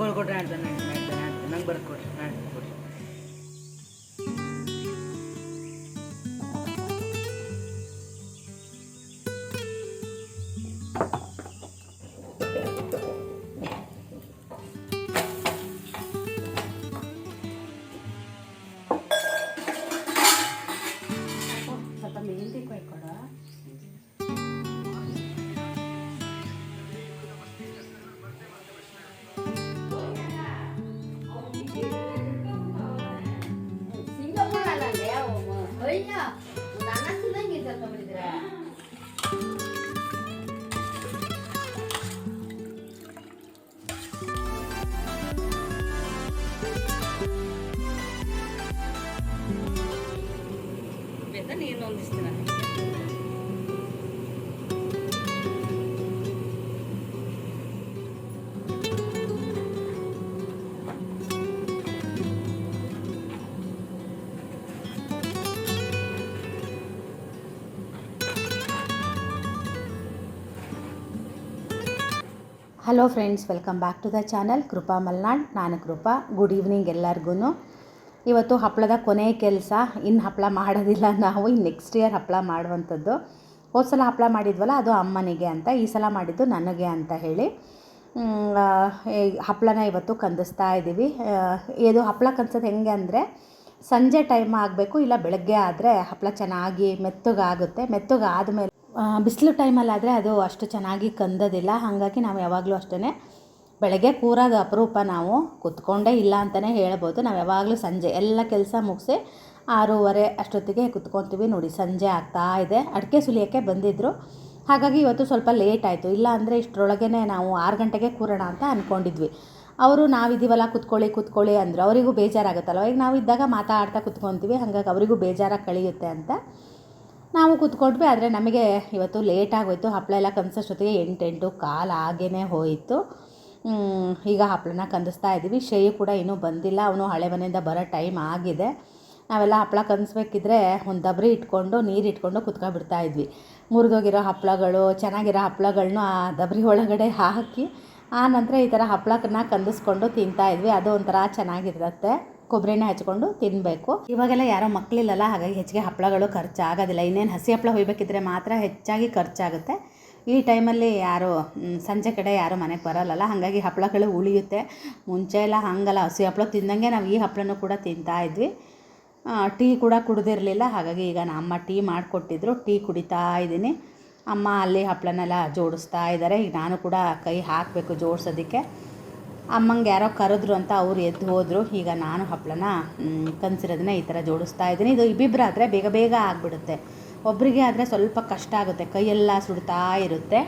ಕೊಡ್ ಆಡ್ತಾನೆ ನಂಗೆ ಬರ್ದು ಕೊಡ್ರಿ ಕೊಡ್ರಿ. ಅಯ್ಯ ನನ್ನ ತಿನ್ನಂಗೆ ತಗೊಂಡಿದ್ರೆ ಬೇಕಾ ನೀನು ಒಂದಿಸ್ತೀನ hello friends welcome back to the channel Krupa Malnad ನಾನು ಕೃಪಾ ಗುಡ್ ಈವ್ನಿಂಗ್ ಎಲ್ಲರಿಗೂ ಇವತ್ತು ಹಪ್ಪಳದ ಕೊನೆ ಕೆಲಸ. ಇನ್ನು ಹಪ್ಪಳ ಮಾಡೋದಿಲ್ಲ ನಾವು. ಇನ್ನು ನೆಕ್ಸ್ಟ್ ಇಯರ್ ಹಪ್ಪಳ ಮಾಡುವಂಥದ್ದು. ಹೋದ ಸಲ ಹಪ್ಪಳ ಮಾಡಿದ್ವಲ್ಲ, ಅದು ಅಮ್ಮನಿಗೆ ಅಂತ. ಈ ಸಲ ಮಾಡಿದ್ದು ನನಗೆ ಅಂತ ಹೇಳಿ. ಹಪ್ಪಳನ ಇವತ್ತು ಕಂದಿಸ್ತಾ ಇದ್ದೀವಿ. ಇದು ಹಪ್ಪಳ ಕಂದಿಸೋದು ಹೆಂಗೆ ಅಂದರೆ, ಸಂಜೆ ಟೈಮ್ ಆಗಬೇಕು ಇಲ್ಲ ಬೆಳಗ್ಗೆ ಆದರೆ ಹಪ್ಪಳ ಚೆನ್ನಾಗಿ ಮೆತ್ತಗಾಗುತ್ತೆ. ಮೆತ್ತಗಾದ್ಮೇಲೆ ಬಿಸಿಲು ಟೈಮಲ್ಲಾದರೆ ಅದು ಅಷ್ಟು ಚೆನ್ನಾಗಿ ಕಂದೋದಿಲ್ಲ. ಹಾಗಾಗಿ ನಾವು ಯಾವಾಗಲೂ ಅಷ್ಟೇ ಬೆಳಗ್ಗೆ ಕೂರೋದು ಅಪರೂಪ ನಾವು ಕುತ್ಕೊಂಡೇ ಇಲ್ಲ ಅಂತಲೇ ಹೇಳ್ಬೋದು. ನಾವು ಯಾವಾಗಲೂ ಸಂಜೆ ಎಲ್ಲ ಕೆಲಸ ಮುಗಿಸಿ ಆರೂವರೆ ಅಷ್ಟೊತ್ತಿಗೆ ಕುತ್ಕೊತೀವಿ ನೋಡಿ, ಸಂಜೆ ಆಗ್ತಾ ಇದೆ. ಅಡಿಕೆ ಸುಲಿಯೋಕ್ಕೆ ಬಂದಿದ್ದರು ಹಾಗಾಗಿ ಇವತ್ತು ಸ್ವಲ್ಪ ಲೇಟ್ ಆಯಿತು. ಇಲ್ಲ ಅಂದರೆ ಇಷ್ಟರೊಳಗೆ ನಾವು ಆರು ಗಂಟೆಗೆ ಕೂರೋಣ ಅಂತ ಅಂದ್ಕೊಂಡಿದ್ವಿ ಅವರು ನಾವಿದ್ದೀವಲ್ಲ ಕುತ್ಕೊಳ್ಳಿ ಕುತ್ಕೊಳ್ಳಿ ಅಂದರು. ಅವರಿಗೂ ಬೇಜಾರಾಗುತ್ತಲ್ಲ ಈಗ ನಾವು ಇದ್ದಾಗ ಮಾತಾಡ್ತಾ ಕುತ್ಕೊತೀವಿ. ಹಾಗಾಗಿ ಅವರಿಗೂ ಬೇಜಾರಾಗಿ ಕಳೆಯುತ್ತೆ ಅಂತ ನಾವು ಕೂತ್ಕೊಂಡ್ವಿ ಆದರೆ ನಮಗೆ ಇವತ್ತು ಲೇಟ್ ಆಗೋಯ್ತು. ಹಪ್ಪಳ ಎಲ್ಲ ಕಂದಿಸೋಷ್ಟೊತ್ತಿಗೆ ಎಂಟು ಎಂಟು ಕಾಲು ಹಾಗೇ ಹೋಯಿತು. ಈಗ ಹಪ್ಪಳನ ಕಂದಿಸ್ತಾ ಇದ್ದೀವಿ. ಶೇಯು ಕೂಡ ಇನ್ನೂ ಬಂದಿಲ್ಲ. ಅವನು ಹಳೆ ಮನೆಯಿಂದ ಬರೋ ಟೈಮ್ ಆಗಿದೆ. ನಾವೆಲ್ಲ ಹಪ್ಪಳ ಕಂದಿಸ್ಬೇಕಿದ್ರೆ ಒಂದು ದಬ್ರಿ ಇಟ್ಕೊಂಡು, ನೀರು ಇಟ್ಕೊಂಡು ಇದ್ವಿ. ಮುರಿದೋಗಿರೋ ಹಪ್ಪಳಗಳು ಚೆನ್ನಾಗಿರೋ ಹಪ್ಪಳಗಳನ್ನೂ ಆ ದಬ್ರಿ ಒಳಗಡೆ ಹಾಕಿ, ಆ ನಂತರ ಈ ಥರ ಹಪ್ಪಳಕ್ಕನ್ನ ಕಂದಿಸ್ಕೊಂಡು ತಿಂತಾ ಇದ್ವಿ. ಅದು ಒಂಥರ ಚೆನ್ನಾಗಿರುತ್ತೆ. ಕೊಬ್ಬರಿನ ಹಚ್ಕೊಂಡು ತಿನ್ನಬೇಕು ಇವಾಗೆಲ್ಲ ಯಾರೋ ಮಕ್ಕಳಿಲ್ಲಲ್ಲ ಹಾಗಾಗಿ ಹೆಚ್ಚಿಗೆ ಹಪ್ಪಳಗಳು ಖರ್ಚಾಗೋದಿಲ್ಲ. ಇನ್ನೇನು ಹಸಿ ಹಪ್ಪಳ ಹೊಯ್ಬೇಕಿದ್ರೆ ಮಾತ್ರ ಹೆಚ್ಚಾಗಿ ಖರ್ಚಾಗುತ್ತೆ. ಈ ಟೈಮಲ್ಲಿ ಯಾರು ಸಂಜೆ ಕಡೆ ಯಾರು ಮನೆಗೆ ಬರಲ್ಲಲ್ಲ, ಹಾಗಾಗಿ ಹಪ್ಪಳಗಳು ಉಳಿಯುತ್ತೆ. ಮುಂಚೆ ಎಲ್ಲ ಹಾಗಲ್ಲ, ಹಸಿ ಹಪ್ಪಳ ತಿಂದಂಗೆ ನಾವು ಈ ಹಪ್ಪಳನೂ ಕೂಡ ತಿಂತಾ ಇದ್ವಿ. ಟೀ ಕೂಡ ಕುಡ್ದಿರಲಿಲ್ಲ, ಹಾಗಾಗಿ ಈಗ ನಮ್ಮ ಟೀ ಮಾಡಿಕೊಟ್ಟಿದ್ರು, ಟೀ ಕುಡಿತಾ ಇದ್ದೀನಿ. ಅಮ್ಮ ಅಲ್ಲಿ ಹಪ್ಪಳನೆಲ್ಲ ಜೋಡಿಸ್ತಾ ಇದ್ದಾರೆ. ಈಗ ನಾನು ಕೂಡ ಕೈ ಹಾಕಬೇಕು ಜೋಡಿಸೋದಕ್ಕೆ. ಅಮ್ಮಂಗೆ ಯಾರೋ ಕರೆದ್ರು ಅಂತ ಅವ್ರು ಎದ್ದು ಹೋದರು. ಈಗ ನಾನು ಹಪ್ಪಳನ ಕನ್ಸಿರೋದನ್ನ ಈ ಥರ ಜೋಡಿಸ್ತಾ ಇದ್ದೀನಿ. ಇದು ಇಬ್ಬಿಬ್ಬರಾದರೆ ಬೇಗ ಬೇಗ ಆಗಿಬಿಡುತ್ತೆ. ಒಬ್ಬರಿಗೆ ಆದರೆ ಸ್ವಲ್ಪ ಕಷ್ಟ ಆಗುತ್ತೆ. ಕೈಯೆಲ್ಲ ಸುಡ್ತಾ ಇರುತ್ತೆ.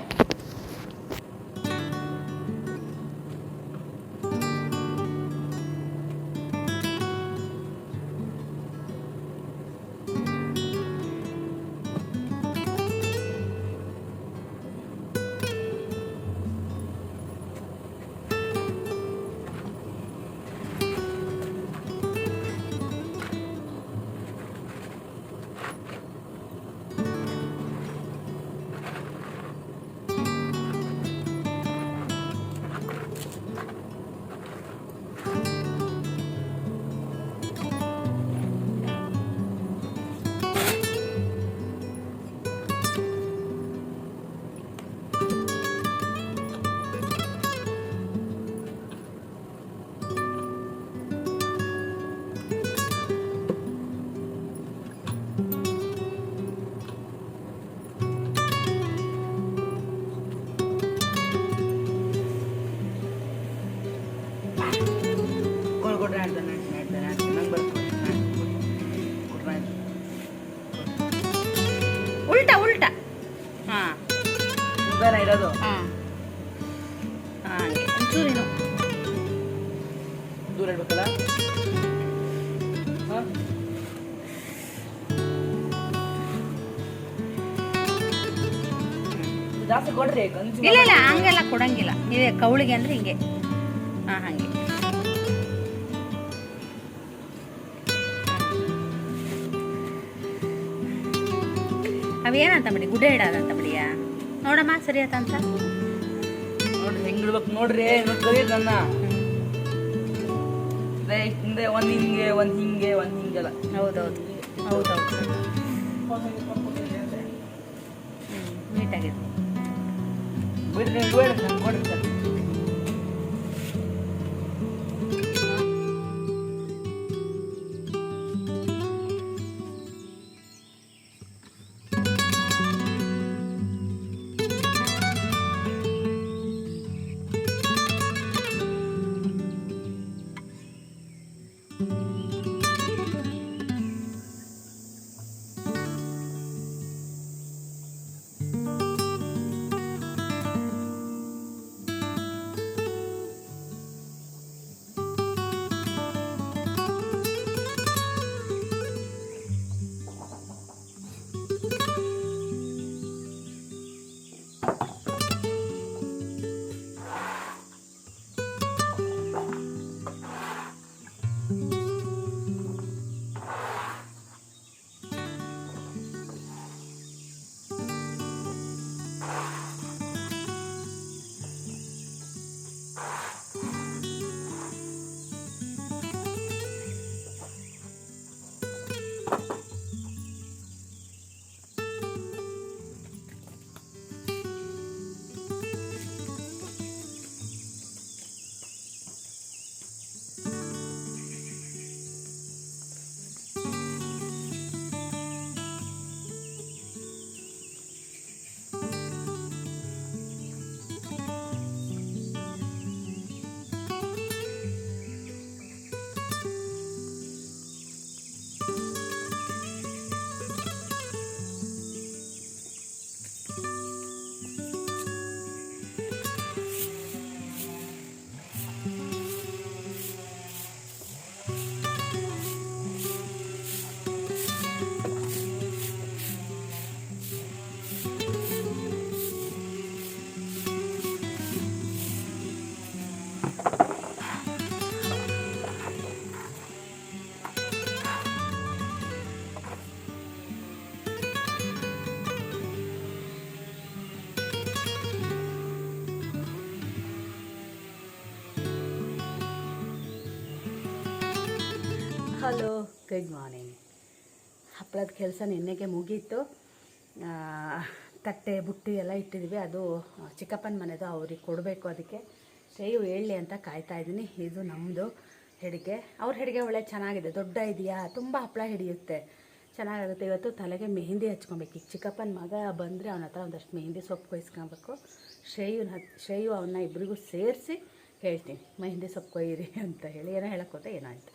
ದೂರ ಇಡ್ಬೇಕಲ್ಲ ಹಾಂ? ಜಾಸ್ತಿ ಕೊಡ್ರಿ ಕಂಚು ಇಲ್ಲ ಇಲ್ಲ ಹಂಗೆಲ್ಲ ಕೊಡಂಗಿಲ್ಲ. ಇದೆ ಕೌಳಿಗೆ ಅಂದ್ರೆ ಹಿಂಗೆ. ಹಾಂ ಹಾಗೆ. ಅವೇನಂತ ಬಿಡಿ ಗುಡ್ಡೆ ಇಡೋದಂತ ಬಿಡಿಯಾ? ನೋಡಮ್ಮ ಸರಿ ಆತಂತ ನೋಡ್ರಿ ಹೆಂಗ್ ಇಡ್ಬೇಕು ನೋಡ್ರಿ ನೋಡಿ ನನ್ನ. ಅದೇ ಹಿಂದೆ ಒಂದು ಹಿಂಗೆ ಒಂದು ಹಿಂಗೆ ಒಂದು ಹಿಂಗೆಲ್ಲ. ಹೌದೌದು. ಹೌದೌದು. ನೀಟಾಗಿದೆ ಬಿಡ್ರಿ ನೀವು ಬೇಡ ನಾನು ಕೊಡ್ರಿ ಸರ್. ಗುಡ್ ಮಾರ್ನಿಂಗ್ ಹಪ್ಪಳದ ಕೆಲಸ ನಿನ್ನೆಗೆ ಮುಗೀತು. ತಟ್ಟೆ, ಬುಟ್ಟಿ ಎಲ್ಲ ಇಟ್ಟಿದ್ವಿ. ಅದು ಚಿಕ್ಕಪ್ಪನ ಮನೆದು ಅವ್ರಿಗೆ ಕೊಡಬೇಕು ಅದಕ್ಕೆ. ಸೇಯು ಹೇಳಿ ಅಂತ ಕಾಯ್ತಾ ಇದ್ದೀನಿ. ಇದು ನಮ್ಮದು ಹೆಡಿಗೆ. ಅವ್ರ ಹೆಡಿಗೆ ಒಳ್ಳೆ ಚೆನ್ನಾಗಿದೆ. ದೊಡ್ಡ ಇದೆಯಾ? ತುಂಬ ಹಪ್ಪಳ ಹಿಡಿಯುತ್ತೆ. ಚೆನ್ನಾಗಾಗುತ್ತೆ. ಇವತ್ತು ತಲೆಗೆ ಮೆಹಂದಿ ಹಚ್ಕೊಬೇಕು. ಈಗ ಚಿಕ್ಕಪ್ಪನ ಮಗ ಬಂದರೆ ಅವನ ಹತ್ರ ಒಂದಷ್ಟು ಮೆಹಂದಿ ಸೊಪ್ಪು ಕೊಯ್ಸ್ಕೊಬೇಕು. ಶ್ರೇಯುನ ಶ್ರೇಯು ಅವನ್ನ ಇಬ್ಬರಿಗೂ ಸೇರಿಸಿ ಹೇಳ್ತೀನಿ. ಮೆಹಂದಿ ಸೊಪ್ಪು ಕೊಯ್ಯಿರಿ ಅಂತ ಹೇಳಿ. ಏನೋ ಹೇಳಕ್ಕೆ ಏನಾಯಿತು ಏನಾಯ್ತು.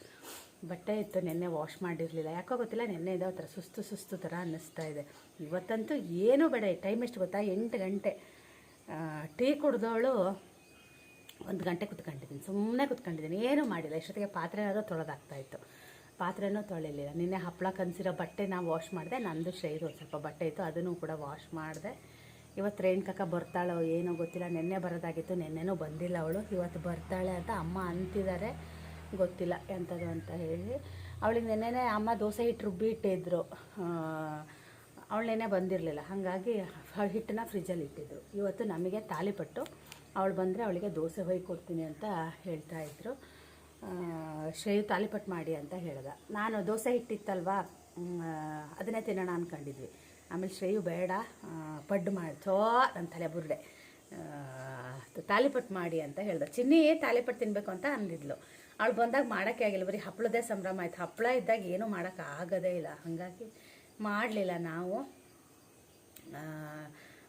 ಬಟ್ಟೆ ಇತ್ತು ನಿನ್ನೆ ವಾಶ್ ಮಾಡಿರಲಿಲ್ಲ. ಯಾಕೋ ಗೊತ್ತಿಲ್ಲ, ನಿನ್ನೆ ಇದೆ ಥರ ಸುಸ್ತು ಸುಸ್ತು ಥರ ಅನ್ನಿಸ್ತಾ ಇದೆ. ಇವತ್ತಂತೂ ಏನೂ ಬೇಡ ಟೈಮ್ ಎಷ್ಟು ಗೊತ್ತಾ? ಎಂಟು ಗಂಟೆ. ಟೀ ಕುಡ್ದವಳು ಒಂದು ಗಂಟೆ ಕುತ್ಕೊಂಡಿದ್ದೀನಿ. ಸುಮ್ಮನೆ ಕುತ್ಕೊಂಡಿದ್ದೀನಿ. ಏನೂ ಮಾಡಿಲ್ಲ. ಇಷ್ಟೊತ್ತಿಗೆ ಏನಾದರೂ ತೊಳೆದಾಗ್ತಾಯಿತ್ತು ಪಾತ್ರೆನೂ ತೊಳಿಲಿಲ್ಲ ನಿನ್ನೆ ಹಪ್ಪಳ ಕನ್ಸಿರೋ ಬಟ್ಟೆ ನಾವು ವಾಶ್ ಮಾಡಿದೆ. ನಂದು ಶೈರು ಒಂದು ಸ್ವಲ್ಪ ಬಟ್ಟೆ ಇತ್ತು. ಅದನ್ನು ಕೂಡ ವಾಶ್ ಮಾಡಿದೆ. ಇವತ್ತು ರೇಣುಕಕ್ಕ ಬರ್ತಾಳೋ ಏನೋ ಗೊತ್ತಿಲ್ಲ. ನಿನ್ನೆ ಬರೋದಾಗಿತ್ತು. ನಿನ್ನೆನೂ ಬಂದಿಲ್ಲ ಅವಳು. ಇವತ್ತು ಬರ್ತಾಳೆ ಅಂತ ಅಮ್ಮ ಅಂತಿದ್ದಾರೆ. ಗೊತ್ತಿಲ್ಲ ಎಂಥದ್ದು ಅಂತ ಹೇಳಿ. ಅವಳಿಗೆ ನೆನ್ನೆನೇ ಅಮ್ಮ ದೋಸೆ ಹಿಟ್ಟು ರುಬ್ಬಿ ಇಟ್ಟಿದ್ರು. ನೆನೆ ಬಂದಿರಲಿಲ್ಲ. ಹಾಗಾಗಿ ಹಿಟ್ಟನ್ನ ಫ್ರಿಜ್ಜಲ್ಲಿ ಇಟ್ಟಿದ್ರು. ಇವತ್ತು ನಮಗೆ ತಾಲಿಪಟ್ಟು ಅವಳು ಬಂದರೆ ಅವಳಿಗೆ ದೋಸೆ ಹೊಯ್ ಕೊಡ್ತೀನಿ ಅಂತ ಹೇಳ್ತಾ ಆ, ಶ್ರೇಯು ತಾಲಿಪಟ್ಟು ಮಾಡಿ ಅಂತ ಹೇಳ್ದೆ. ನಾನು ದೋಸೆ ಹಿಟ್ಟಿತ್ತಲ್ವಾ? ಅದನ್ನೇ ತಿನ್ನೋಣ ಅಂದ್ಕೊಂಡಿದ್ವಿ ಆಮೇಲೆ ಶ್ರೇಯು ಬೇಡ ಪಡ್ಡು ಮಾಡಿ ಥೋ ನನ್ನ ತಲೆ ಬುರುಡೆ. ತಾಲಿಪಟ್ಟು ಮಾಡಿ ಅಂತ ಹೇಳ್ದ. ಚಿನ್ನಿ ತಾಲಿಪಟ್ಟು ತಿನ್ನಬೇಕು ಅಂತ ಅಂದಿದ್ಲು. ಅವಳು ಬಂದಾಗ ಮಾಡೋಕ್ಕೆ ಆಗಿಲ್ಲ. ಬರೀ ಹಪ್ಪಳದೇ ಸಂಭ್ರಮ ಆಯ್ತು. ಹಪ್ಪಳ ಇದ್ದಾಗ ಏನೂ ಮಾಡೋಕ್ಕಾಗೋದೇ ಇಲ್ಲ. ಹಾಗಾಗಿ ಮಾಡಲಿಲ್ಲ ನಾವು.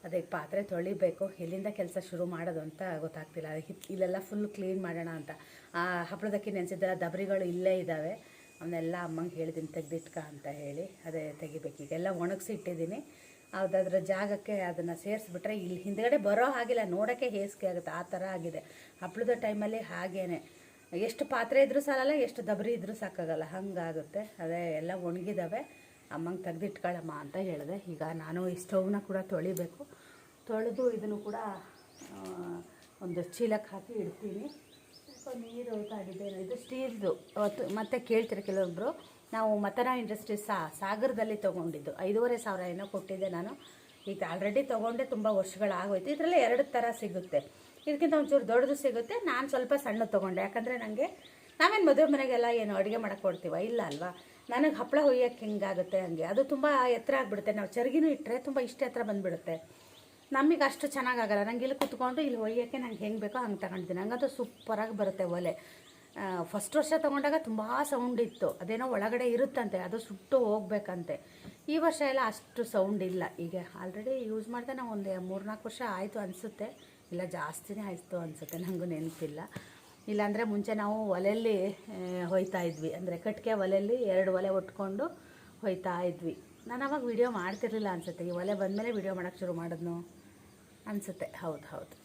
ಅದೇ ಪಾತ್ರೆ ತೊಳಿಬೇಕು. ಎಲ್ಲಿಂದ ಕೆಲಸ ಶುರು ಮಾಡೋದು ಅಂತ ಗೊತ್ತಾಗ್ತಿಲ್ಲ. ಇಲ್ಲೆಲ್ಲ ಫುಲ್ ಕ್ಲೀನ್ ಮಾಡೋಣ ಅಂತ. ಆ, ಹಪ್ಪಳದಕ್ಕೆ ನೆನೆಸಿದ್ದೆಲ್ಲ ದಬರಿಗಳು ಇಲ್ಲೇ ಇದ್ದಾವೆ. ಅವನ್ನೆಲ್ಲ ಅಮ್ಮಂಗೆ ಹೇಳಿದ್ದೀನಿ ತೆಗ್ದಿಟ್ಕ ಅಂತ ಹೇಳಿ. ಅದೇ ತೆಗಿಬೇಕು. ಈಗೆಲ್ಲ ಒಣಗಿಸಿ ಇಟ್ಟಿದ್ದೀನಿ. ಅದಾದ್ರ ಜಾಗಕ್ಕೆ ಅದನ್ನು ಸೇರಿಸ್ಬಿಟ್ರೆ ಇಲ್ಲಿ ಹಿಂದ್ಗಡೆ ಬರೋ ಹಾಗಿಲ್ಲ, ನೋಡೋಕ್ಕೆ ಹೇಸಿಗೆ ಆಗುತ್ತೆ, ಆ ಥರ ಆಗಿದೆ. ಹಪ್ಪಳದ ಟೈಮಲ್ಲಿ ಹಾಗೇನೆ. ಎಷ್ಟು ಪಾತ್ರೆ ಇದ್ರೂ ಸಾಲಲ್ಲ, ಎಷ್ಟು ದಬರಿ ಇದ್ರೂ ಸಾಕಾಗಲ್ಲ. ಹಂಗಾಗುತ್ತೆ. ಅದೇ ಎಲ್ಲ ಒಣಗಿದಾವೆ. ಅಮ್ಮಂಗೆ ತೆಗೆದಿಟ್ಕೊಳ್ಳಮ್ಮ ಅಂತ ಹೇಳಿದೆ. ಈಗ ನಾನು ಈ ಸ್ಟೌವ್ನ ಕೂಡ ತೊಳಿಬೇಕು. ತೊಳೆದು ಇದನ್ನು ಕೂಡ ಒಂದು ಚೀಲಕ್ಕೆ ಹಾಕಿ ಇಡ್ತೀನಿ. ನೀರು ಇದೆ. ಇದು ಸ್ಟೀಲ್ದು. ಮತ್ತೆ ಕೇಳ್ತಾರೆ ಕೆಲವೊಬ್ಬರು ನಾವು ಮತನ ಇಂಡಸ್ಟ್ರೀಸ್ ಸಾ ಸಾಗರದಲ್ಲಿ ತೊಗೊಂಡಿದ್ದು. ಐದೂವರೆ ಸಾವಿರ ಏನೋ ಕೊಟ್ಟಿದ್ದೆ ನಾನು. ಈಗ ಆಲ್ರೆಡಿ ತೊಗೊಂಡೆ, ತುಂಬ ವರ್ಷಗಳಾಗೋಯ್ತು. ಇದರಲ್ಲಿ ಎರಡು ಥರ ಸಿಗುತ್ತೆ. ಇದಕ್ಕಿಂತ ಒಂಚೂರು ದೊಡ್ಡದು ಸಿಗುತ್ತೆ. ನಾನು ಸ್ವಲ್ಪ ಸಣ್ಣ ತೊಗೊಂಡೆ. ಯಾಕಂದರೆ ನನಗೆ ನಾವೇನು ಮದುವೆ ಮನೆಗೆಲ್ಲ ಏನು ಅಡುಗೆ ಮಾಡಕ್ಕೆ ಕೊಡ್ತೀವ ಇಲ್ಲ ಅಲ್ವಾ? ನನಗೆ ಹಪ್ಪಳ ಹೊಯ್ಯಕ್ಕೆ ಹಿಂಗಾಗುತ್ತೆ ಹಂಗೆ. ಅದು ತುಂಬ ಎತ್ತರ ಆಗಿಬಿಡುತ್ತೆ. ನಾವು ಚರ್ಗಿನೂ ಇಟ್ಟರೆ ತುಂಬ ಇಷ್ಟ ಎತ್ತರ ಬಂದುಬಿಡುತ್ತೆ. ನಮಗೆ ಅಷ್ಟು ಚೆನ್ನಾಗಾಗಲ್ಲ ನಂಗೆ ಇಲ್ಲಿ ಕುತ್ಕೊಂಡು ಇಲ್ಲಿ ಒಯ್ಯೋಕ್ಕೆ ನಂಗೆ ಹೆಂಗೆ ಬೇಕೋ ಹಂಗೆ ತಗೊಂಡಿದ್ದೀನಿ. ಹಂಗಂತೂ ಸೂಪರಾಗಿ ಬರುತ್ತೆ ಒಲೆ. ಫಸ್ಟ್ ವರ್ಷ ತೊಗೊಂಡಾಗ ತುಂಬ ಸೌಂಡ್ ಇತ್ತು. ಅದೇನೋ ಒಳಗಡೆ ಇರುತ್ತಂತೆ, ಅದು ಸುಟ್ಟು ಹೋಗ್ಬೇಕಂತೆ. ಈ ವರ್ಷ ಎಲ್ಲ ಅಷ್ಟು ಸೌಂಡ್ ಇಲ್ಲ. ಈಗ ಆಲ್ರೆಡಿ ಯೂಸ್ ಮಾಡಿದೆ ನಾವು ಒಂದು ಮೂರ್ನಾಲ್ಕು ವರ್ಷ ಆಯಿತು ಅನಿಸುತ್ತೆ. ಇಲ್ಲ, ಜಾಸ್ತಿನೇ ಆಯಿತು ಅನಿಸುತ್ತೆ ನನಗೂ ನೆನಪಿಲ್ಲ. ಇಲ್ಲಾಂದರೆ ಮುಂಚೆ ನಾವು ಒಲೆಯಲ್ಲಿ ಹೋಯ್ತಾ ಇದ್ವಿ. ಅಂದರೆ ಕಟ್ಟಿಗೆ ಒಲೆಯಲ್ಲಿ ಎರಡು ಒಲೆ ಒಟ್ಕೊಂಡು ಹೊಯ್ತಾ ಇದ್ವಿ. ನಾನು ಅವಾಗ ವಿಡಿಯೋ ಮಾಡ್ತಿರ್ಲಿಲ್ಲ ಅನಿಸುತ್ತೆ. ಈ ಒಲೆ ಬಂದಮೇಲೆ ವಿಡಿಯೋ ಮಾಡೋಕ್ಕೆ ಶುರು ಮಾಡಿದ್ನು ಅನಿಸುತ್ತೆ. ಹೌದು ಹೌದು.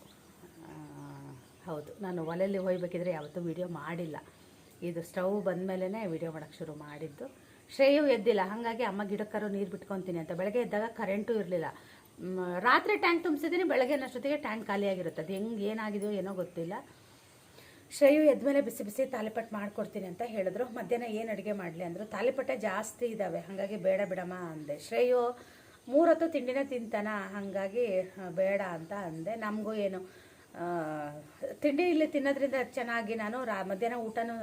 ಹೌದು, ನಾನು ಒಲೆಯಲ್ಲಿ ಹೋಗ್ಬೇಕಿದ್ರೆ ಯಾವತ್ತೂ ವಿಡಿಯೋ ಮಾಡಿಲ್ಲ. ಇದು ಸ್ಟವ್ ಬಂದಮೇಲೆನೇ ವೀಡಿಯೊ ಮಾಡೋಕ್ಕೆ ಶುರು ಮಾಡಿದ್ದು. ಶ್ರೇಯು ಎದ್ದಿಲ್ಲ, ಹಾಗಾಗಿ ಅಮ್ಮ ಗಿಡಕ್ಕರು ನೀರು ಬಿಟ್ಕೊತೀನಿ ಅಂತ. ಬೆಳಗ್ಗೆ ಎದ್ದಾಗ ಕರೆಂಟು ಇರಲಿಲ್ಲ. ರಾತ್ರಿ ಟ್ಯಾಂಕ್ ತುಂಬಿಸಿದ್ದೀನಿ, ಬೆಳಗ್ಗೆ ಅನ್ನೋಷ್ಟೊತ್ತಿಗೆ ಟ್ಯಾಂಕ್ ಖಾಲಿಯಾಗಿರುತ್ತೆ ಅದು ಹೆಂಗೆ, ಏನಾಗಿದೆಯೋ ಏನೋ ಗೊತ್ತಿಲ್ಲ. ಶ್ರೇಯು ಎದ್ಮೇಲೆ ಬಿಸಿ ಬಿಸಿ ತಾಲಿಪಟ್ಟು ಮಾಡ್ಕೊಡ್ತೀನಿ ಅಂತ ಹೇಳಿದ್ರು. ಮಧ್ಯಾಹ್ನ ಏನು ಅಡುಗೆ ಮಾಡಲಿ ಅಂದರು. ತಾಲಿಪಟ್ಟೆ ಜಾಸ್ತಿ ಇದ್ದಾವೆ ಹಾಗಾಗಿ ಬೇಡ ಬಿಡಮ್ಮ ಅಂದೆ. ಶ್ರೇಯು ಮೂರೊತ್ತು ತಿಂಡಿನ ತಿಂತಾನ, ಹಾಗಾಗಿ ಬೇಡ ಅಂತ ಅಂದೆ. ನಮಗೂ ಏನು ತಿಂಡಿ ಇಲ್ಲಿ ತಿನ್ನೋದ್ರಿಂದ ಚೆನ್ನಾಗಿ ನಾನು ರಾ ಮಧ್ಯಾಹ್ನ ಊಟನೂ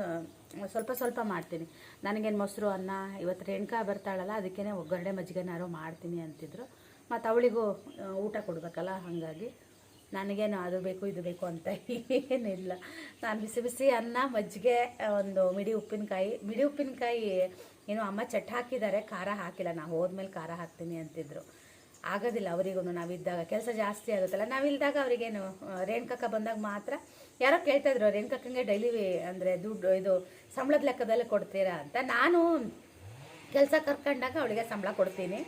ಸ್ವಲ್ಪ ಸ್ವಲ್ಪ ಮಾಡ್ತೀನಿ. ನನಗೇನು ಮೊಸರು, ಅನ್ನ, ಇವತ್ತು ರೇಣುಕಾ ಬರ್ತಾಳಲ್ಲ ಅದಕ್ಕೇ ಒಗ್ಗರಣೆ ಮಜ್ಜಿಗೆನಾರು ಮಾಡ್ತೀನಿ ಅಂತಿದ್ರು. ಮತ್ತು ಅವಳಿಗೂ ಊಟ ಕೊಡಬೇಕಲ್ಲ, ಹಾಗಾಗಿ. ನನಗೇನು ಅದು ಬೇಕು, ಇದು ಬೇಕು ಅಂತ ಏನಿಲ್ಲ. ನಾನು ಬಿಸಿ ಬಿಸಿ ಅನ್ನ, ಮಜ್ಜಿಗೆ ಒಂದು ಮಿಡಿ ಉಪ್ಪಿನಕಾಯಿ ಮಿಡಿ ಉಪ್ಪಿನಕಾಯಿ, ಏನು ಅಮ್ಮ ಚಟ್ ಹಾಕಿದ್ದಾರೆ, ಖಾರ ಹಾಕಿಲ್ಲ. ನಾನು ಹೋದ್ಮೇಲೆ ಖಾರ ಹಾಕ್ತೀನಿ ಅಂತಿದ್ರು. ಆಗೋದಿಲ್ಲ ಅವರಿಗೂ ನಾವಿದ್ದಾಗ. ಕೆಲಸ ಜಾಸ್ತಿ ಆಗುತ್ತಲ್ಲ, ನಾವಿಲ್ದಾಗ ಅವರಿಗೇನು ರೇಣುಕಕ್ಕ ಬಂದಾಗ ಮಾತ್ರ ಯಾರೋ ಕೇಳ್ತಾಯಿದ್ರು ರೇಣುಕಕ್ಕಂಗೆ ಡೈಲಿ ಅಂದರೆ ದುಡ್ಡು, ಇದು ಸಂಬಳದ ಲೆಕ್ಕದಲ್ಲಿ ಕೊಡ್ತೀರಾ ಅಂತ. ನಾನು ಕೆಲಸ ಕರ್ಕೊಂಡಾಗ ಅವಳಿಗೆ ಸಂಬಳ ಕೊಡ್ತೀನಿ.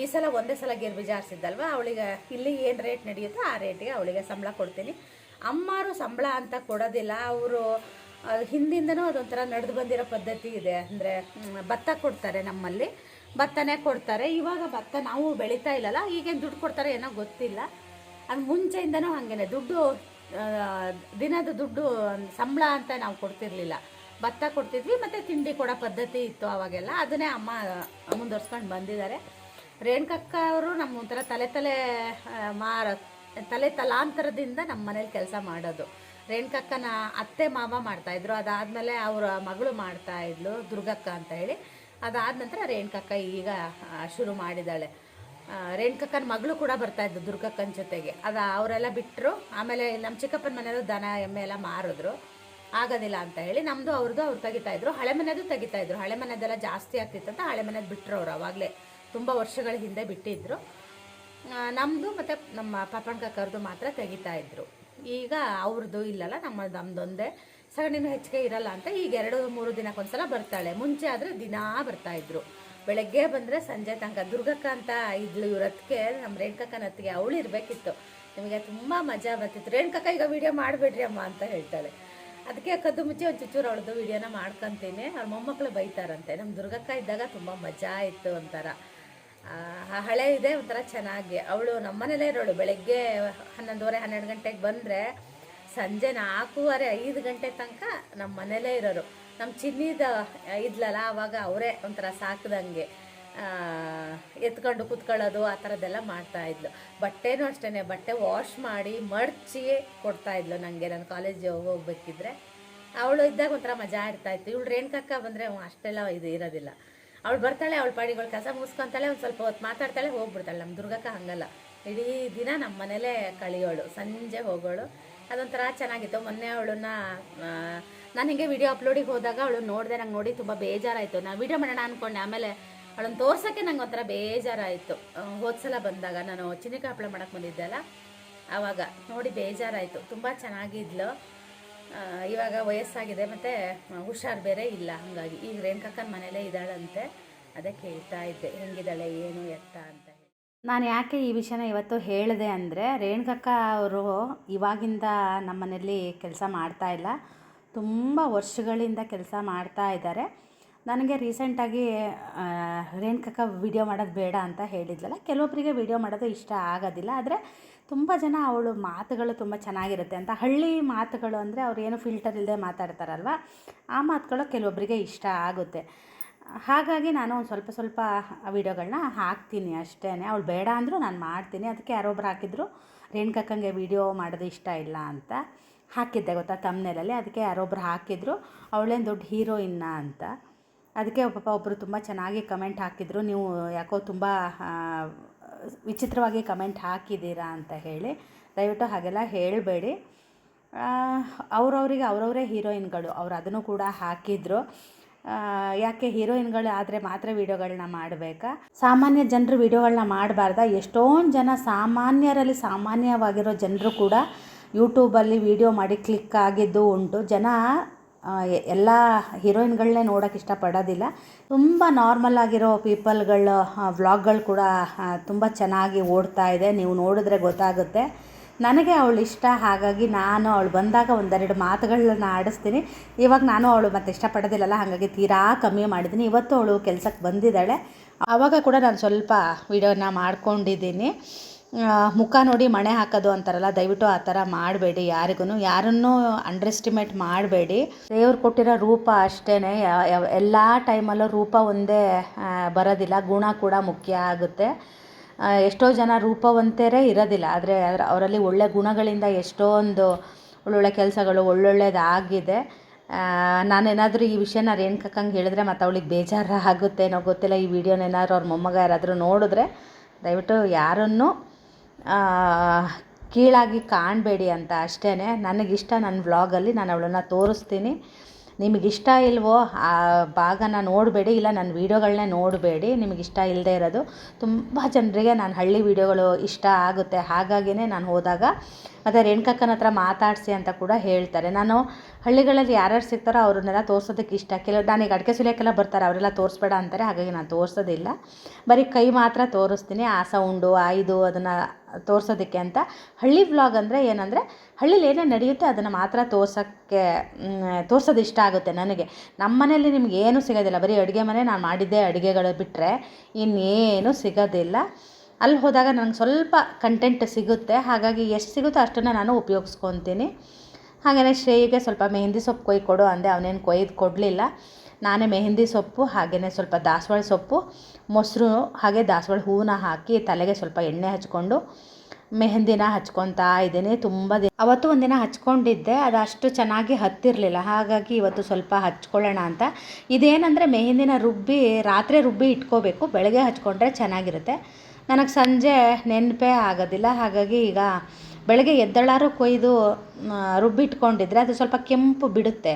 ಈ ಸಲ ಒಂದೇ ಸಲ ಗೇರ್ ಬೀಜ ಆರಿಸಿದ್ದಲ್ವ ಅವಳಿಗೆ ಇಲ್ಲಿ ಏನು ರೇಟ್ ನಡೆಯುತ್ತೋ ಆ ರೇಟಿಗೆ ಅವಳಿಗೆ ಸಂಬಳ ಕೊಡ್ತೀನಿ. ಅಮ್ಮಾರು ಸಂಬಳ ಅಂತ ಕೊಡೋದಿಲ್ಲ, ಅವರು ಹಿಂದಿಂದನೂ ಅದೊಂಥರ ನಡೆದು ಬಂದಿರೋ ಪದ್ಧತಿ ಇದೆ. ಅಂದರೆ ಭತ್ತ ಕೊಡ್ತಾರೆ ನಮ್ಮಲ್ಲಿ. ಭತ್ತನೇ ಕೊಡ್ತಾರೆ. ಇವಾಗ ಭತ್ತ ನಾವು ಬೆಳೀತಾ ಇಲ್ಲಲ್ಲ ಈಗೇನು ದುಡ್ಡು ಕೊಡ್ತಾರೆ ಏನೋ ಗೊತ್ತಿಲ್ಲ. ಅದು ಮುಂಚೆಯಿಂದನೂ ಹಾಗೇನೆ. ದುಡ್ಡು ದಿನದ ದುಡ್ಡು, ಸಂಬಳ ಅಂತ ನಾವು ಕೊಡ್ತಿರ್ಲಿಲ್ಲ. ಭತ್ತ ಕೊಡ್ತಿದ್ವಿ, ಮತ್ತು ತಿಂಡಿ ಕೊಡೋ ಪದ್ಧತಿ ಇತ್ತು ಆವಾಗೆಲ್ಲ ಅದನ್ನೇ ಅಮ್ಮ ಮುಂದುವರ್ಸ್ಕೊಂಡು ಬಂದಿದ್ದಾರೆ. ರೇಣುಕಕ್ಕ ಅವರು ನಮ್ಮ ಒಂಥರ ತಲೆ ತಲೆ ಮಾರ, ತಲೆ ತಲಾಂತರದಿಂದ ನಮ್ಮ ಮನೇಲಿ ಕೆಲಸ ಮಾಡೋದು. ರೇಣುಕಕ್ಕನ ಅತ್ತೆ ಮಾವ ಮಾಡ್ತಾಯಿದ್ರು ಅದಾದಮೇಲೆ ಅವರ ಮಗಳು ಮಾಡ್ತಾಯಿದ್ಲು ದುರ್ಗಕ್ಕ ಅಂತ ಹೇಳಿ. ಅದಾದ ನಂತರ ರೇಣುಕಕ್ಕ ಈಗ ಶುರು ಮಾಡಿದ್ದಾಳೆ. ರೇಣುಕಕ್ಕನ ಮಗಳು ಕೂಡ ಬರ್ತಾ ಇದ್ದು ದುರ್ಗಕ್ಕನ ಜೊತೆಗೆ. ಅದು ಅವರೆಲ್ಲ ಬಿಟ್ಟರು ಆಮೇಲೆ ನಮ್ಮ ಚಿಕ್ಕಪ್ಪನ ಮನೆಯಲ್ಲೂ ದನ, ಎಮ್ಮೆ ಎಲ್ಲ ಮಾರಿದ್ರು. ಆಗೋದಿಲ್ಲ ಅಂತ ಹೇಳಿ ನಮ್ಮದು ಅವ್ರದ್ದು ಅವ್ರು ತೆಗಿತಾಯಿದ್ರು ಹಳೆ ಮನೆಯದು ತೆಗಿತಾಯಿದ್ರು ಹಳೆ ಮನೆಯದೆಲ್ಲ ಜಾಸ್ತಿ ಆಗ್ತಿತ್ತು ಅಂತ ಹಳೆ ಮನೆಯದು ಬಿಟ್ಟರು ಅವರು ಅವಾಗಲೇ. ತುಂಬ ವರ್ಷಗಳ ಹಿಂದೆ ಬಿಟ್ಟಿದ್ದರು ನಮ್ಮದು ಮತ್ತು ನಮ್ಮ ಪಾಪಣ್ಣ ಕಕ್ಕರ್ದು ಮಾತ್ರ ತೆಗಿತಾಯಿದ್ರು ಈಗ ಅವ್ರದ್ದು ಇಲ್ಲಲ್ಲ, ನಮ್ಮ ನಮ್ಮದೊಂದೇ ಸಗಣಿನೂ ಹೆಚ್ಚಿಗೆ ಇರಲ್ಲ ಅಂತ ಈಗ ಎರಡು ಮೂರು ದಿನಕ್ಕೊಂದ್ಸಲ ಬರ್ತಾಳೆ. ಮುಂಚೆ ಆದರೆ ದಿನಾ ಬರ್ತಾ ಇದ್ರು. ಬೆಳಗ್ಗೆ ಬಂದರೆ ಸಂಜೆ ತನಕ. ದುರ್ಗಕ್ಕ ಅಂತ ಇದ್ಲು ಇವ್ರತ್ಗೆ ನಮ್ಮ ರೇಣುಕಕ್ಕನ ಅತ್ತಿಗೆ ಅವಳು ಇರಬೇಕಿತ್ತು. ನಿಮಗೆ ತುಂಬ ಮಜಾ ಬರ್ತಿತ್ತು. ರೇಣುಕಕ್ಕ ಈಗ ವೀಡಿಯೋ ಮಾಡಬೇಡ್ರಿ ಅಮ್ಮ ಅಂತ ಹೇಳ್ತಾಳೆ. ಅದಕ್ಕೆ ಕದ್ದು ಮುಚ್ಚಿ ಒಂದು ಚುಚ್ಚೂರು ಅವಳದು ವೀಡಿಯೋನ ಮಾಡ್ಕೊತೀನಿ. ಅವ್ರ ಮೊಮ್ಮಕ್ಕಳು ಬೈತಾರಂತೆ. ನಮ್ಮ ದುರ್ಗಕ್ಕ ಇದ್ದಾಗ ತುಂಬ ಮಜಾ ಇತ್ತು ಒಂಥರ. ಆ, ಹಳೆ ಇದೆ ಒಂಥರ ಚೆನ್ನಾಗಿ. ಅವಳು ನಮ್ಮನೇಲೇ ಇರೋಳು. ಬೆಳಗ್ಗೆ ಹನ್ನೊಂದುವರೆ ಹನ್ನೆರಡು ಗಂಟೆಗೆ ಬಂದರೆ ಸಂಜೆ ನಾಲ್ಕೂವರೆ ಐದು ಗಂಟೆ ತನಕ ನಮ್ಮ ಮನೇಲೇ ಇರೋರು. ನಮ್ಮ ಚಿನ್ನಿದ ಇದ್ಲಲ್ಲ ಆವಾಗ ಅವರೇ ಒಂಥರ ಸಾಕ್ದಂಗೆ ಎತ್ಕೊಂಡು ಕುತ್ಕೊಳ್ಳೋದು, ಆ ಥರದ್ದೆಲ್ಲ ಮಾಡ್ತಾಯಿದ್ಲು ಬಟ್ಟೆನೂ ಅಷ್ಟೇ ಬಟ್ಟೆ ವಾಶ್ ಮಾಡಿ ಮಡ್ಚಿ ಕೊಡ್ತಾಯಿದ್ಲು ನನಗೆ ನಾನು ಕಾಲೇಜ್ ಹೋಗ್ಬೇಕಿದ್ರೆ ಅವಳು ಇದ್ದಾಗ ಒಂಥರ ಮಜಾ ಇರ್ತಾ ಇತ್ತು. ಇವಳು ರೇಣುಕಕ್ಕ ಬಂದರೆ ಅಷ್ಟೆಲ್ಲ ಇದು ಇರೋದಿಲ್ಲ. ಅವಳು ಬರ್ತಾಳೆ, ಅವಳು ಪಾಡಿಗಳು ಕಸ ಮುಗಿಸ್ಕೊಂತಾಳೆ, ಒಂದು ಸ್ವಲ್ಪ ಹೊತ್ತು ಮಾತಾಡ್ತಾಳೆ, ಹೋಗ್ಬಿಡ್ತಾಳೆ. ನಮ್ಮ ದುರ್ಗಕ್ಕ ಹಂಗಲ್ಲ. ಇಡೀ ದಿನ ನಮ್ಮ ಮನೇಲೇ ಕಳಿಯೋಳು. ಸಂಜೆ ಹೋಗೋಳು. ಅದೊಂಥರ ಚೆನ್ನಾಗಿತ್ತು. ಮೊನ್ನೆ ಅವಳನ್ನ ನಾನು ಹಿಂಗೆ ವಿಡಿಯೋ ಅಪ್ಲೋಡಿಗೆ ಹೋದಾಗ ಅವಳು ನೋಡಿದೆ, ನಂಗೆ ನೋಡಿ ತುಂಬ ಬೇಜಾರಾಯಿತು. ನಾನು ವಿಡಿಯೋ ಮಾಡೋಣ ಅಂದ್ಕೊಂಡೆ ಆಮೇಲೆ ಅವಳನ್ನ ತೋರ್ಸೋಕ್ಕೆ ನಂಗೆ ಒಂಥರ ಬೇಜಾರಾಯಿತು. ಹೋದ್ಸಲ ಬಂದಾಗ ನಾನು ಚಿನಿಕಾಯಿ ಹಪ್ಪಳ ಮಾಡಕ್ಕೆ ಬಂದಿದ್ದೆ ಅಲ್ಲ? ಆವಾಗ ನೋಡಿ ಬೇಜಾರಾಯಿತು. ತುಂಬ ಚೆನ್ನಾಗಿದ್ಲು. ಇವಾಗ ವಯಸ್ಸಾಗಿದೆ. ಮತ್ತು ಹುಷಾರು ಬೇರೆ ಇಲ್ಲ. ಹಾಗಾಗಿ ಈಗ ರೇಣುಕಕ್ಕನ ಮನೇಲೇ ಇದ್ದಾಳಂತೆ. ಅದೇ ಕೇಳ್ತಾ ಇದ್ದೆ. ಹೆಂಗಿದ್ದಾಳೆ, ಏನು ಎತ್ತ ಅಂತ. ನಾನು ಯಾಕೆ ಈ ವಿಷಯನ ಇವತ್ತು ಹೇಳಿದೆ ಅಂದರೆ ರೇಣುಕಕ್ಕ ಅವರು ಇವಾಗಿಂದ ನಮ್ಮನೆಯಲ್ಲಿ ಕೆಲಸ ಮಾಡ್ತಾ ಇಲ್ಲ. ತುಂಬ ವರ್ಷಗಳಿಂದ ಕೆಲಸ ಮಾಡ್ತಾ ಇದ್ದಾರೆ. ನನಗೆ ರೀಸೆಂಟಾಗಿ ರೇಣುಕಕ್ಕ ವಿಡಿಯೋ ಮಾಡೋದು ಬೇಡ ಅಂತ ಹೇಳಿದ್ಲಲ್ಲ ಕೆಲವೊಬ್ಬರಿಗೆ ವಿಡಿಯೋ ಮಾಡೋದು ಇಷ್ಟ ಆಗೋದಿಲ್ಲ, ಆದರೆ ತುಂಬ ಜನ ಅವಳು ಮಾತುಗಳು ತುಂಬ ಚೆನ್ನಾಗಿರುತ್ತೆ ಅಂತ, ಹಳ್ಳಿ ಮಾತುಗಳು ಅಂದರೆ ಅವ್ರು ಏನು ಫಿಲ್ಟರ್ ಇಲ್ಲದೆ ಮಾತಾಡ್ತಾರಲ್ವ, ಆ ಮಾತುಗಳು ಕೆಲವೊಬ್ಬರಿಗೆ ಇಷ್ಟ ಆಗುತ್ತೆ. ಹಾಗಾಗಿ ನಾನು ಒಂದು ಸ್ವಲ್ಪ ಸ್ವಲ್ಪ ವೀಡಿಯೋಗಳನ್ನ ಹಾಕ್ತೀನಿ ಅಷ್ಟೇ ಅವಳು ಬೇಡ ಅಂದರೂ ನಾನು ಮಾಡ್ತೀನಿ. ಅದಕ್ಕೆ ಯಾರೊಬ್ರು ಹಾಕಿದ್ರು ರೇಣುಕಕ್ಕಂಗೆ ವೀಡಿಯೋ ಮಾಡೋದು ಇಷ್ಟ ಇಲ್ಲ ಅಂತ ಹಾಕಿದ್ದೆ ಗೊತ್ತಾ ತಮ್ಮನೇಲಲ್ಲಿ ಅದಕ್ಕೆ ಯಾರೊಬ್ರು ಹಾಕಿದ್ರು, ಅವಳೇನು ದೊಡ್ಡ ಹೀರೋಯಿನ್ನ ಅಂತ. ಅದಕ್ಕೆ ಪಾಪ ಒಬ್ಬರು ತುಂಬ ಚೆನ್ನಾಗಿ ಕಮೆಂಟ್ ಹಾಕಿದ್ರು. ನೀವು ಯಾಕೋ ತುಂಬ ವಿಚಿತ್ರವಾಗಿ ಕಮೆಂಟ್ ಹಾಕಿದ್ದೀರಾ ಅಂತ ಹೇಳಿ. ದಯವಿಟ್ಟು ಹಾಗೆಲ್ಲ ಹೇಳಬೇಡಿ. ಅವ್ರವರಿಗೆ ಅವರವರೇ ಹೀರೋಯಿನ್ಗಳು ಅವ್ರು ಅದನ್ನು ಕೂಡ ಹಾಕಿದ್ರು. ಯಾಕೆ ಹೀರೋಯಿನ್ಗಳು ಆದರೆ ಮಾತ್ರ ವೀಡಿಯೋಗಳನ್ನ ಮಾಡಬೇಕಾ? ಸಾಮಾನ್ಯ ಜನರು ವೀಡಿಯೋಗಳನ್ನ ಮಾಡಬಾರ್ದ? ಎಷ್ಟೊಂದು ಜನ ಸಾಮಾನ್ಯರಲ್ಲಿ ಸಾಮಾನ್ಯವಾಗಿರೋ ಜನರು ಕೂಡ ಯೂಟ್ಯೂಬಲ್ಲಿ ವೀಡಿಯೋ ಮಾಡಿ ಕ್ಲಿಕ್ ಆಗಿದ್ದು ಉಂಟು. ಜನ ಎಲ್ಲ ಹೀರೋಯಿನ್ಗಳನ್ನೇ ನೋಡೋಕೆ ಇಷ್ಟಪಡೋದಿಲ್ಲ. ತುಂಬ ನಾರ್ಮಲ್ ಆಗಿರೋ ಪೀಪಲ್ಗಳ ವ್ಲಾಗ್ಗಳು ಕೂಡ ತುಂಬ ಚೆನ್ನಾಗಿ ಓಡ್ತಾ ಇದೆ. ನೀವು ನೋಡಿದ್ರೆ ಗೊತ್ತಾಗುತ್ತೆ. ನನಗೆ ಅವಳು ಇಷ್ಟ, ಹಾಗಾಗಿ ನಾನು ಅವಳು ಬಂದಾಗ ಒಂದೆರಡು ಮಾತುಗಳನ್ನ ಆಡಿಸ್ತೀನಿ. ಇವಾಗ ನಾನು ಅವಳು ಮತ್ತೆ ಇಷ್ಟಪಡೋದಿಲ್ಲಲ್ಲ, ಹಾಗಾಗಿ ತೀರಾ ಕಮ್ಮಿ ಮಾಡಿದ್ದೀನಿ. ಇವತ್ತು ಅವಳು ಕೆಲಸಕ್ಕೆ ಬಂದಿದ್ದಾಳೆ. ಆವಾಗ ಕೂಡ ನಾನು ಸ್ವಲ್ಪ ವಿಡಿಯೋನ ಮಾಡ್ಕೊಂಡಿದ್ದೀನಿ. ಮುಖ ನೋಡಿ ಮಣೆ ಹಾಕೋದು ಅಂತಾರಲ್ಲ, ದಯವಿಟ್ಟು ಆ ಥರ ಮಾಡಬೇಡಿ ಯಾರಿಗೂ ಯಾರನ್ನೂ ಅಂಡರ್ ಎಸ್ಟಿಮೇಟ್ ಮಾಡಬೇಡಿ. ದೇವ್ರು ಕೊಟ್ಟಿರೋ ರೂಪ ಅಷ್ಟೇ ಎಲ್ಲ ಟೈಮಲ್ಲೂ ರೂಪ ಒಂದೇ ಬರೋದಿಲ್ಲ. ಗುಣ ಕೂಡ ಮುಖ್ಯ ಆಗುತ್ತೆ. ಎಷ್ಟೋ ಜನ ರೂಪವಂತರೇ ಇರೋದಿಲ್ಲ. ಆದರೆ ಅವರಲ್ಲಿ ಒಳ್ಳೆ ಗುಣಗಳಿಂದ ಎಷ್ಟೊಂದು ಒಳ್ಳೊಳ್ಳೆ ಕೆಲಸಗಳು ಒಳ್ಳೊಳ್ಳೇದಾಗಿದೆ. ನಾನೇನಾದರೂ ಈ ವಿಷಯನ ರೇಣುಕಕ್ಕಂಗೆ ಹೇಳಿದ್ರೆ ಮತ್ತು ಅವಳಿಗೆ ಬೇಜಾರು ಆಗುತ್ತೇನೋ ಗೊತ್ತಿಲ್ಲ. ಈ ವಿಡಿಯೋನ ಏನಾದ್ರು ಅವ್ರ ಮೊಮ್ಮಗ ಯಾರಾದರೂ ನೋಡಿದ್ರೆ ದಯವಿಟ್ಟು ಯಾರನ್ನು ಕೀಳಾಗಿ ಕಾಣಬೇಡಿ ಅಂತ ಅಷ್ಟೇ ನನಗಿಷ್ಟ ನನ್ನ ವ್ಲಾಗಲ್ಲಿ ನಾನು ಅವಳನ್ನು ತೋರಿಸ್ತೀನಿ. ನಿಮಗಿಷ್ಟ ಇಲ್ವೋ ಆ ಭಾಗನ ನೋಡಬೇಡಿ, ಇಲ್ಲ ನನ್ನ ವೀಡಿಯೋಗಳನ್ನೇ ನೋಡಬೇಡಿ, ನಿಮಗಿಷ್ಟ ಇಲ್ಲದೆ ಇರೋದು. ತುಂಬ ಜನರಿಗೆ ನಾನು ಹಳ್ಳಿ ವೀಡಿಯೋಗಳು ಇಷ್ಟ ಆಗುತ್ತೆ. ಹಾಗಾಗಿನೇ ನಾನು ಹೋದಾಗ ಮತ್ತು ರೇಣುಕಕ್ಕನ ಹತ್ರ ಮಾತಾಡಿಸಿ ಅಂತ ಕೂಡ ಹೇಳ್ತಾರೆ. ನಾನು ಹಳ್ಳಿಗಳಲ್ಲಿ ಯಾರ್ಯಾರು ಸಿಗ್ತಾರೋ ಅವ್ರನ್ನೆಲ್ಲ ತೋರ್ಸೋದಕ್ಕೆ ಇಷ್ಟ. ಕೆಲವು ನನಗೆ ಅಡಿಕೆ ಸುಲಿಯೋಕ್ಕೆಲ್ಲ ಬರ್ತಾರೆ, ಅವರೆಲ್ಲ ತೋರಿಸ್ಬೇಡ ಅಂತಾರೆ, ಹಾಗಾಗಿ ನಾನು ತೋರಿಸೋದಿಲ್ಲ. ಬರೀ ಕೈ ಮಾತ್ರ ತೋರಿಸ್ತೀನಿ. ಆ ಸೌಂಡು ಆ ಇದು ಅದನ್ನು ತೋರಿಸೋದಕ್ಕೆ ಅಂತ. ಹಳ್ಳಿ ವ್ಲಾಗ್ ಅಂದರೆ ಏನಂದರೆ ಹಳ್ಳಿಲಿ ಏನೇ ನಡೆಯುತ್ತೆ ಅದನ್ನು ಮಾತ್ರ ತೋರ್ಸೋಕ್ಕೆ ತೋರ್ಸೋದು ಇಷ್ಟ ಆಗುತ್ತೆ ನನಗೆ. ನಮ್ಮ ಮನೆಯಲ್ಲಿ ನಿಮ್ಗೆ ಏನೂ ಸಿಗೋದಿಲ್ಲ. ಬರೀ ಅಡುಗೆ ಮನೆ ನಾನು ಮಾಡಿದ್ದೆ ಅಡುಗೆಗಳು ಬಿಟ್ಟರೆ ಇನ್ನೇನು ಸಿಗೋದಿಲ್ಲ. ಅಲ್ಲಿ ಹೋದಾಗ ನನಗೆ ಸ್ವಲ್ಪ ಕಂಟೆಂಟ್ ಸಿಗುತ್ತೆ. ಹಾಗಾಗಿ ಎಷ್ಟು ಸಿಗುತ್ತೋ ಅಷ್ಟನ್ನು ನಾನು ಉಪಯೋಗಿಸ್ಕೊತೀನಿ. ಹಾಗೆಯೇ ಶ್ರೇಯಿಗೆ ಸ್ವಲ್ಪ ಮೆಹಂದಿ ಸೊಪ್ಪು ಕೊಯ್ ಕೊಡು ಅಂದೆ. ಅವನೇನು ಕೊಯ್ದು ಕೊಡಲಿಲ್ಲ. ನಾನೇ ಮೆಹಂದಿ ಸೊಪ್ಪು ಹಾಗೆಯೇ ಸ್ವಲ್ಪ ದಾಸವಾಳ ಸೊಪ್ಪು, ಮೊಸರು, ಹಾಗೆ ದಾಸವಾಳ ಹೂವನ್ನ ಹಾಕಿ ತಲೆಗೆ ಸ್ವಲ್ಪ ಎಣ್ಣೆ ಹಚ್ಕೊಂಡು ಮೆಹಂದಿನ ಹಚ್ಕೊತಾ ಇದ್ದೀನಿ. ತುಂಬ ದಿನ ಅವತ್ತು ಒಂದಿನ ಹಚ್ಕೊಂಡಿದ್ದೆ ಅದು ಅಷ್ಟು ಚೆನ್ನಾಗಿ ಹತ್ತಿರಲಿಲ್ಲ. ಹಾಗಾಗಿ ಇವತ್ತು ಸ್ವಲ್ಪ ಹಚ್ಕೊಳ್ಳೋಣ ಅಂತ. ಇದೇನಂದರೆ ಮೆಹಂದಿನ ರುಬ್ಬಿ, ರಾತ್ರಿ ರುಬ್ಬಿ ಇಟ್ಕೋಬೇಕು. ಬೆಳಗ್ಗೆ ಹಚ್ಕೊಂಡ್ರೆ ಚೆನ್ನಾಗಿರುತ್ತೆ. ನನಗೆ ಸಂಜೆ ನೆನಪೇ ಆಗೋದಿಲ್ಲ. ಹಾಗಾಗಿ ಈಗ ಬೆಳಗ್ಗೆ ಎದ್ದಳಾರು ಕೊಯ್ದು ರುಬ್ಬಿ ರುಬ್ಬಿಟ್ಕೊಂಡಿದ್ರೆ ಅದು ಸ್ವಲ್ಪ ಕೆಂಪು ಬಿಡುತ್ತೆ.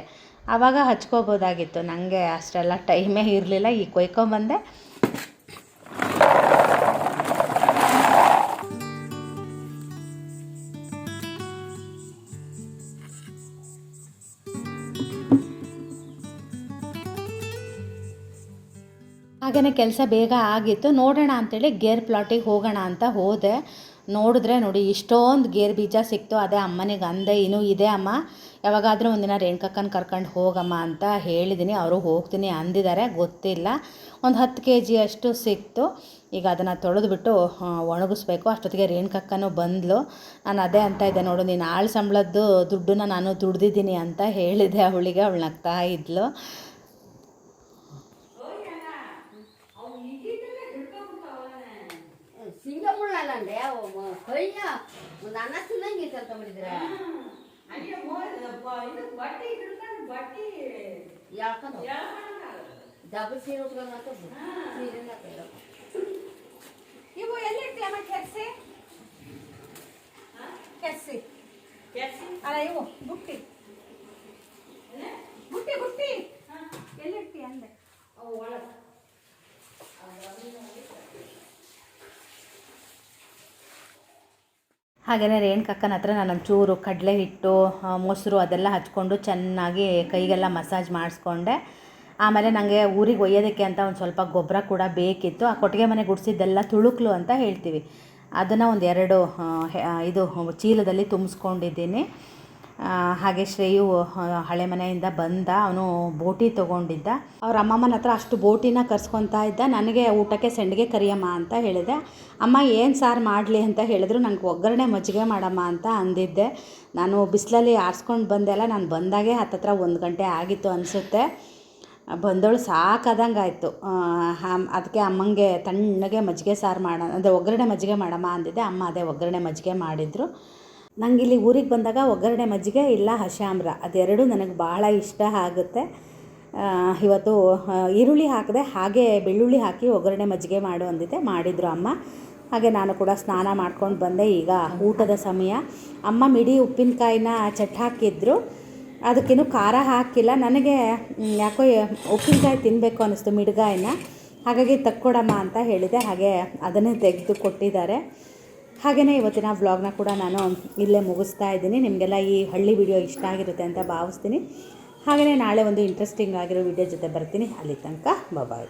ಆವಾಗ ಹಚ್ಕೋಬೋದಾಗಿತ್ತು. ನನಗೆ ಅಷ್ಟೆಲ್ಲ ಟೈಮೇ ಇರಲಿಲ್ಲ. ಈಗ ಕೊಯ್ಕೊಂಬಂದೆ. ಹಾಗೆಯೇ ಕೆಲಸ ಬೇಗ ಆಗಿತ್ತು. ನೋಡೋಣ ಅಂತೇಳಿ ಗೇರ್ ಪ್ಲಾಟಿಗೆ ಹೋಗೋಣ ಅಂತ ಹೋದೆ. ನೋಡಿದ್ರೆ ನೋಡಿ, ಇಷ್ಟೊಂದು ಗೇರ್ ಬೀಜ ಸಿಕ್ತು. ಅದೇ ಅಮ್ಮನಿಗೆ ಅಂದೆ, ಇನ್ನೂ ಇದೆ ಅಮ್ಮ. ಯಾವಾಗಾದರೂ ಒಂದಿನ ರೇಣುಕಕ್ಕನ ಕರ್ಕೊಂಡು ಹೋಗಮ್ಮ ಅಂತ ಹೇಳಿದ್ದೀನಿ ಅವರು ಹೋಗ್ತೀನಿ ಅಂದಿದ್ದಾರೆ ಗೊತ್ತಿಲ್ಲ. ಒಂದು ಹತ್ತು ಕೆ ಜಿಯಷ್ಟು ಸಿಕ್ತು. ಈಗ ಅದನ್ನು ತೊಳೆದುಬಿಟ್ಟು ಒಣಗಿಸ್ಬೇಕು. ಅಷ್ಟೊತ್ತಿಗೆ ರೇಣುಕಕ್ಕನೂ ಬಂದಳು ನಾನು ಅದೇ ಅಂತ ಇದ್ದೆ. ನೋಡು, ನೀನು ಆಳು ಸಂಬಳದ್ದು ದುಡ್ಡನ್ನ ನಾನು ದುಡ್ದಿದ್ದೀನಿ ಅಂತ ಹೇಳಿದೆ. ಅವಳಿಗೆ ಅವಳು ನಗ್ತಾ ಇದ್ಲು. ಸಿಂಗಪುರ್ನಲ್ಲಂಡೆ ಕೊಯ್ಯ ಒಂದು ಅನ್ನ ತಿನ್ನಂಗೆ ಕೆಲಸ ಮಾಡಿದ್ರೆ ಅಯ್ಯೋ ಮೋ- ಬ- ಇದು ಬಟ್ಟೆ ಹಿಡ್ಕೊಂಡು ಬಟ್ಟೆ ಯಾಕಂತ ಎಳ್ಕೊಳಕ್ಕಾಗಲ್ಲ. ಡಬಲ್ ಸೀರೆ ಉಟ್ಕೊಂಡು ಮಾತ್ರ ಸೀರೆನ ಹಾಕಿದ್ರು. ಇವು ಎಲ್ಲಿರ್ತೀಯಮ್ಮ ಕೆರ್ಸಿ? ಕೆರ್ಸಿ. ಕೆಲ್ಸ ಅಲ್ಲ ಇವು ಬುಟ್ಟಿ. ಬುಟ್ಟಿ ಬುಟ್ಟಿ. ಎಲ್ಲಿರ್ತೀಯ ಅಂದೆ. ಅವು ಒಳಗೆ. ಹಾಗೆಯೇ ರೇಣುಕಕ್ಕನ ಹತ್ರ ನಾನು ಒಂಚೂರು ಕಡಲೆ ಹಿಟ್ಟು ಮೊಸರು ಅದೆಲ್ಲ ಹಚ್ಕೊಂಡು ಚೆನ್ನಾಗಿ ಕೈಗೆಲ್ಲ ಮಸಾಜ್ ಮಾಡಿಸ್ಕೊಂಡೆ. ಆಮೇಲೆ ನನಗೆ ಊರಿಗೆ ಒಯ್ಯೋದಕ್ಕೆ ಅಂತ ಒಂದು ಸ್ವಲ್ಪ ಗೊಬ್ಬರ ಕೂಡ ಬೇಕಿತ್ತು. ಆ ಕೊಟ್ಟಿಗೆ ಮನೆ ಗುಡಿಸಿದ್ದೆಲ್ಲ ತುಳುಕ್ಲು ಅಂತ ಹೇಳ್ತೀವಿ. ಅದನ್ನು ಒಂದು ಎರಡು ಇದು ಚೀಲದಲ್ಲಿ ತುಂಬಿಸ್ಕೊಂಡಿದ್ದೀನಿ. ಹಾಗೆ ಶ್ರೇಯು ಹಳೆ ಮನೆಯಿಂದ ಬಂದ ಅವನು ಬೋಟಿ ತೊಗೊಂಡಿದ್ದ. ಅವ್ರ ಅಮ್ಮಮ್ಮನ ಹತ್ರ ಅಷ್ಟು ಬೋಟಿನ ಕರ್ಸ್ಕೊತಾ ಇದ್ದ. ನನಗೆ ಊಟಕ್ಕೆ ಸೆಂಡಿಗೆ ಕರಿಯಮ್ಮ ಅಂತ ಹೇಳಿದೆ. ಅಮ್ಮ, ಏನು ಸಾರು ಮಾಡಲಿ? ಅಂತ ಹೇಳಿದ್ರು. ನನಗೆ ಒಗ್ಗರಣೆ ಮಜ್ಜಿಗೆ ಮಾಡಮ್ಮ ಅಂತ ಅಂದಿದ್ದೆ. ನಾನು ಬಿಸಿಲಲ್ಲಿ ಆರಿಸ್ಕೊಂಡು ಬಂದೆಲ್ಲ ನಾನು ಬಂದಾಗೆ ಹತ್ತತ್ರ ಒಂದು ಗಂಟೆ ಆಗಿತ್ತು ಅನಿಸುತ್ತೆ. ಬಂದವಳು ಸಾಕಾದಂಗೆ ಆಯಿತು ಅದಕ್ಕೆ ಅಮ್ಮಂಗೆ ತಣ್ಣಗೆ ಮಜ್ಜಿಗೆ ಸಾರು ಮಾಡ ಅಂದರೆ ಒಗ್ಗರಣೆ ಮಜ್ಜಿಗೆ ಮಾಡಮ್ಮ ಅಂದಿದ್ದೆ. ಅಮ್ಮ ಅದೇ ಒಗ್ಗರಣೆ ಮಜ್ಜಿಗೆ ಮಾಡಿದರು. ನಂಗೆ ಇಲ್ಲಿ ಊರಿಗೆ ಬಂದಾಗ ಒಗ್ಗರಣೆ ಮಜ್ಜಿಗೆ ಇಲ್ಲ ಹಶಾಮ್ರ. ಅದೆರಡು ನನಗೆ ಬಹಳ ಇಷ್ಟ ಆಗುತ್ತೆ. ಇವತ್ತು ಈರುಳ್ಳಿ ಹಾಕಿದೆ ಹಾಗೆ ಬೆಳ್ಳುಳ್ಳಿ ಹಾಕಿ ಒಗ್ಗರಣೆ ಮಜ್ಜಿಗೆ ಮಾಡು ಅಂದಿದ್ದೆ. ಮಾಡಿದರು ಅಮ್ಮ. ಹಾಗೆ ನಾನು ಕೂಡ ಸ್ನಾನ ಮಾಡ್ಕೊಂಡು ಬಂದೆ ಈಗ ಊಟದ ಸಮಯ. ಅಮ್ಮ ಮಿಡಿ ಉಪ್ಪಿನಕಾಯಿನ ಚಟ್ ಹಾಕಿದ್ರು. ಅದಕ್ಕೇನು ಖಾರ ಹಾಕಿಲ್ಲ. ನನಗೆ ಯಾಕೋ ಉಪ್ಪಿನಕಾಯಿ ತಿನ್ನಬೇಕು ಅನ್ನಿಸ್ತು ಮಿಡ್ಗಾಯಿನ. ಹಾಗಾಗಿ ತಕ್ಕೊಡಮ್ಮ ಅಂತ ಹೇಳಿದೆ. ಹಾಗೆ ಅದನ್ನೇ ತೆಗೆದು ಕೊಟ್ಟಿದ್ದಾರೆ. ಹಾಗೆಯೇ ಇವತ್ತಿನ ವ್ಲಾಗ್ನ ಕೂಡ ನಾನು ಇಲ್ಲೇ ಮುಗಿಸ್ತಾ ಇದ್ದೀನಿ. ನಿಮಗೆಲ್ಲ ಈ ಹಳ್ಳಿ ವಿಡಿಯೋ ಇಷ್ಟ ಆಗಿರುತ್ತೆ ಅಂತ ಭಾವಿಸ್ತೀನಿ. ಹಾಗೆಯೇ ನಾಳೆ ಒಂದು ಇಂಟ್ರೆಸ್ಟಿಂಗ್ ಆಗಿರೋ ವಿಡಿಯೋ ಜೊತೆ ಬರ್ತೀನಿ. ಅಲ್ಲಿ ತನಕ ಬಾಯ್